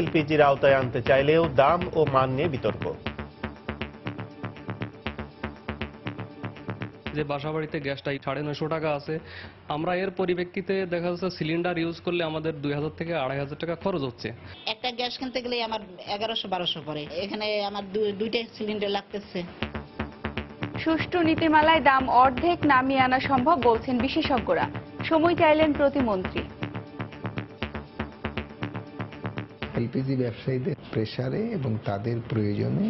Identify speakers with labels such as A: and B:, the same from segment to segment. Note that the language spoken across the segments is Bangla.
A: এলপিজির আওতায় আনতে চাইলেও দাম ও মান নিয়ে বিতর্ক।
B: যে বাসাবাড়িতে গ্যাসটা সাড়ে নয়শো টাকা আছে আমরা এর পরিপ্রেক্ষিতে দেখা যাচ্ছে সিলিন্ডার ইউজ করলে আমাদের দুই হাজার থেকে আড়াই হাজার টাকা খরচ হচ্ছে।
C: একটা গ্যাস কিনতে গেলে আমার এগারোশো বারোশো পড়ে। এখানে আমার দুইটা সিলিন্ডার লাগতেছে।
D: সুষ্ঠু নীতিমালায় দাম অর্ধেক নামিয়ে আনা সম্ভব বলছেন বিশেষজ্ঞরা। সময় চাইলেন প্রতিমন্ত্রী।
E: এলপিজি ব্যবসায়ীদের প্রেসারে এবং তাদের প্রয়োজনে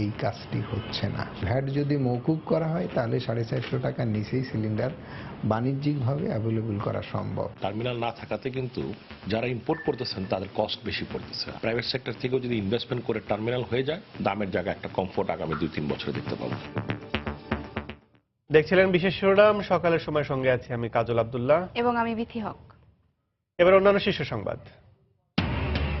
E: এই কাজটি হচ্ছে না। ভ্যাট যদি মৌকুব করা হয় তাহলে সাড়ে চারশো টাকার নিচেই সিলিন্ডার বাণিজ্যিকভাবে অ্যাভেলেবল করা সম্ভব।
F: টার্মিনাল না থাকাতে কিন্তু যারা ইম্পোর্ট করতেছেন তাদের কস্ট বেশি পড়তেছে। প্রাইভেট সেক্টর থেকেও যদি ইনভেস্টমেন্ট করে টার্মিনাল হয়ে যায় দামের জায়গায় একটা কমফোর্ট আগামী দুই তিন বছরে দেখতে পাবো।
A: দেখছিলেন বিশেষ শিরোনাম সকালের সময় সঙ্গে আছি আমি কাজল আবদুল্লাহ।
D: এবং আমি বিথি হক।
A: এবার অন্যান্য শীর্ষ সংবাদ।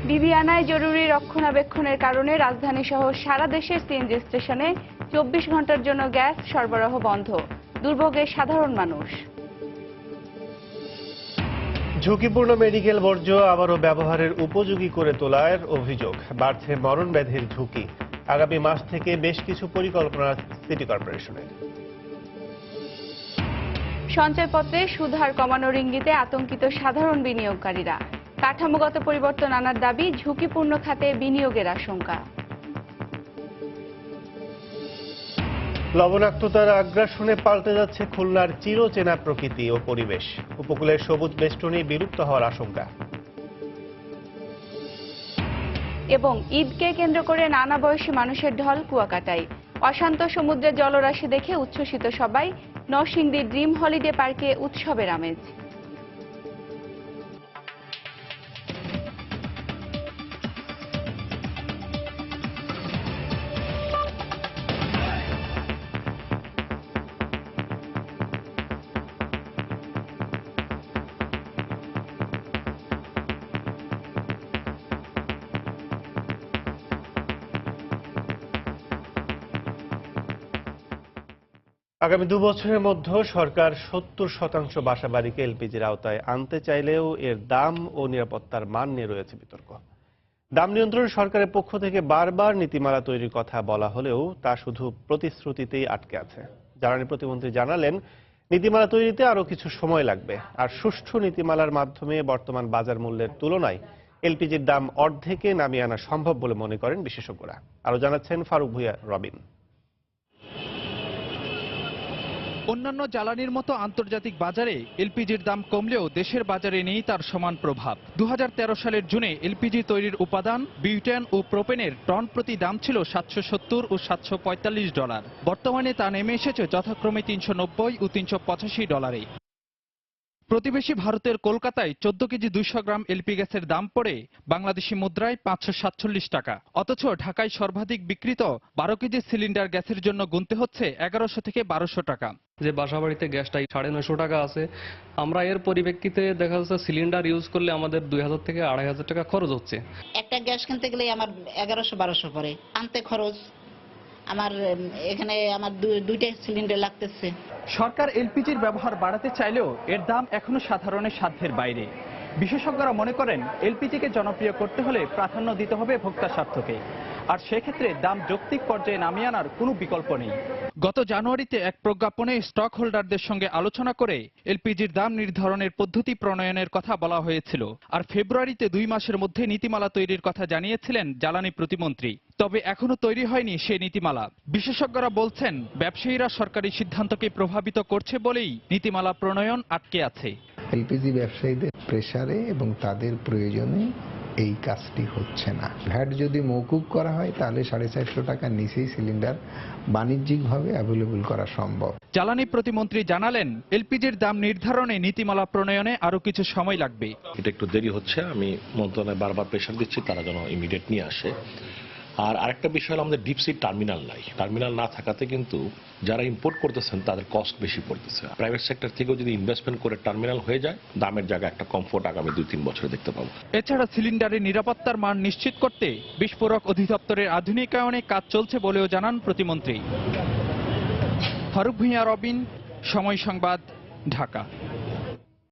D: বিবিআনায় জরুরি রক্ষণাবেক্ষণের কারণে রাজধানী সহ সারা দেশের সিএনজি স্টেশনে চব্বিশ ঘণ্টার জন্য গ্যাস সরবরাহ বন্ধ। দুর্ভোগে সাধারণ মানুষ।
A: ঝুঁকিপূর্ণ মেডিকেল বর্জ্য আবারও ব্যবহারের উপযোগী করে তোলার অভিযোগ। বাড়ছে মরণ ব্যাধির ঝুঁকি। আগামী মাস থেকে বেশ কিছু পরিকল্পনা সিটি কর্পোরেশনের।
D: সঞ্চয়পত্রে সুধার কমানোর ইঙ্গিতে আতঙ্কিত সাধারণ বিনিয়োগকারীরা। কাঠামোগত পরিবর্তন আনার দাবি ঝুঁকিপূর্ণ খাতে বিনিয়োগের আশঙ্কা।
A: লবণাক্ততার আগ্রাসনে পাল্টে যাচ্ছে খুলনার চিরচেনা প্রকৃতি ও পরিবেশ। উপকূলের সবুজ বেষ্টনী বিলুপ্ত হওয়ার আশঙ্কা।
D: এবং ঈদকে কেন্দ্র করে নানা বয়সী মানুষের ঢল কুয়াকাটায়। অশান্ত সমুদ্রের জলরাশি দেখে উচ্ছ্বসিত সবাই নরসিংদী ড্রিম হলিডে পার্কে উৎসবের আমেজ।
A: আগামী দু বছরের মধ্যে সরকার সত্তর শতাংশ বাসাবাড়িকে এলপিজির আওতায় আনতে চাইলেও এর দাম ও নিরাপত্তার মান নিয়ে রয়েছে বিতর্ক। দাম নিয়ন্ত্রণ সরকারের পক্ষ থেকে বারবার নীতিমালা তৈরির কথা বলা হলেও তা শুধু প্রতিশ্রুতিতেই আটকে আছে। জ্বালানি প্রতিমন্ত্রী জানালেন, নীতিমালা তৈরিতে আরও কিছু সময় লাগবে। আর সুষ্ঠু নীতিমালার মাধ্যমে বর্তমান বাজার মূল্যের তুলনায় এলপিজির দাম অর্ধেকে নামিয়ে আনা সম্ভব বলে মনে করেন বিশেষজ্ঞরা। আরও জানাচ্ছেন ফারুক ভুইয়া রবিন।
G: অন্যান্য জ্বালানির মতো আন্তর্জাতিক বাজারে এলপিজির দাম কমলেও দেশের বাজারে নেই তার সমান প্রভাব। দু হাজার তেরো সালের জুনে এলপিজি তৈরির উপাদান, বিউটেন ও প্রোপেনের টন প্রতি দাম ছিল সাতশো সত্তর ও সাতশো পঁয়তাল্লিশ ডলার। বর্তমানে তা নেমে এসেছে যথাক্রমে তিনশো নব্বই ও তিনশো পঁচাশি ডলারে। প্রতিবেশী ভারতের কলকাতায় চোদ্দ কেজি দুইশো গ্রাম এলপি গ্যাসের দাম পড়ে বাংলাদেশি মুদ্রায় পাঁচশো সাতচল্লিশ টাকা। অথচ ঢাকায় সর্বাধিক বিক্রিত বারো কেজি সিলিন্ডার গ্যাসের জন্য গুনতে হচ্ছে এগারোশো থেকে বারোশো টাকা।
B: যে বাসাবাড়িতে গ্যাসটা সাড়ে নয়শো টাকা আছে আমরা এর পরিপ্রেক্ষিতে দেখা যাচ্ছে সিলিন্ডার ইউজ করলে আমাদের দুই হাজার থেকে আড়াই হাজার টাকা খরচ হচ্ছে।
C: একটা গ্যাস কিনতে গেলে আমার এগারোশো বারোশো পড়ে আনতে খরচ। আমার এখানে আমার দুইটা সিলিন্ডার লাগতেছে।
G: সরকার এলপিজির ব্যবহার বাড়াতে চাইলেও এর দাম এখনও সাধারণের সাধ্যের বাইরে। বিশেষজ্ঞরা মনে করেন, এলপিজিকে জনপ্রিয় করতে হলে প্রাধান্য দিতে হবে ভোক্তা স্বার্থকে। আর সেক্ষেত্রে দাম যৌক্তিক পর্যায়ে নামিয়ে আনার কোনো বিকল্প নেই। গত জানুয়ারিতে এক প্রজ্ঞাপনে স্টক হোল্ডারদের সঙ্গে আলোচনা করে এলপিজির দাম নির্ধারণের পদ্ধতি প্রণয়নের কথা বলা হয়েছিল আর ফেব্রুয়ারিতে দুই মাসের মধ্যে নীতিমালা তৈরির কথা জানিয়েছিলেন জ্বালানি প্রতিমন্ত্রী। তবে এখনও তৈরি হয়নি সেই নীতিমালা। বিশেষজ্ঞরা বলছেন ব্যবসায়ীরা সরকারি সিদ্ধান্তকে প্রভাবিত করছে বলেই নীতিমালা প্রণয়ন আটকে আছে।
E: এলপিজি ব্যবসায়ীদের প্রেসারে এবং তাদের প্রয়োজনে এই কাজটি হচ্ছে না। ভ্যাট যদি মৌকুব করা হয় তাহলে সাড়ে চারশো টাকার নিচেই সিলিন্ডার বাণিজ্যিকভাবে অ্যাভেলেবল করা সম্ভব।
G: জ্বালানি প্রতিমন্ত্রী জানালেন এলপিজির দাম নির্ধারণে নীতিমালা প্রণয়নে আরও কিছু সময় লাগবে।
F: এটা একটু দেরি হচ্ছে আমি মন্ত্রণালয়ে বারবার প্রেশার দিচ্ছি তারা যেন ইমিডিয়েট নিয়ে আসে। আর আরেকটা বিষয় হলো আমাদের ডিপসি টার্মিনাল নাই। টার্মিনাল না থাকাতে কিন্তু যারা ইম্পোর্ট করতেছেন, তাদের কস্ট বেশি পড়তেছে। প্রাইভেট সেক্টর থেকেও যদি ইনভেস্টমেন্ট করে টার্মিনাল হয়ে যায়, দামের জায়গায় একটা কমফোর্ট আগামী দুই তিন বছরে দেখতে পাবো।
G: এছাড়া সিলিন্ডারের নিরাপত্তার মান নিশ্চিত করতে বিস্ফোরক অধিদপ্তরের আধুনিকায়নে কাজ চলছে বলেও জানান প্রতিমন্ত্রী। ফারুক ভূঁইয়া, রবিন, সময় সংবাদ, ঢাকা।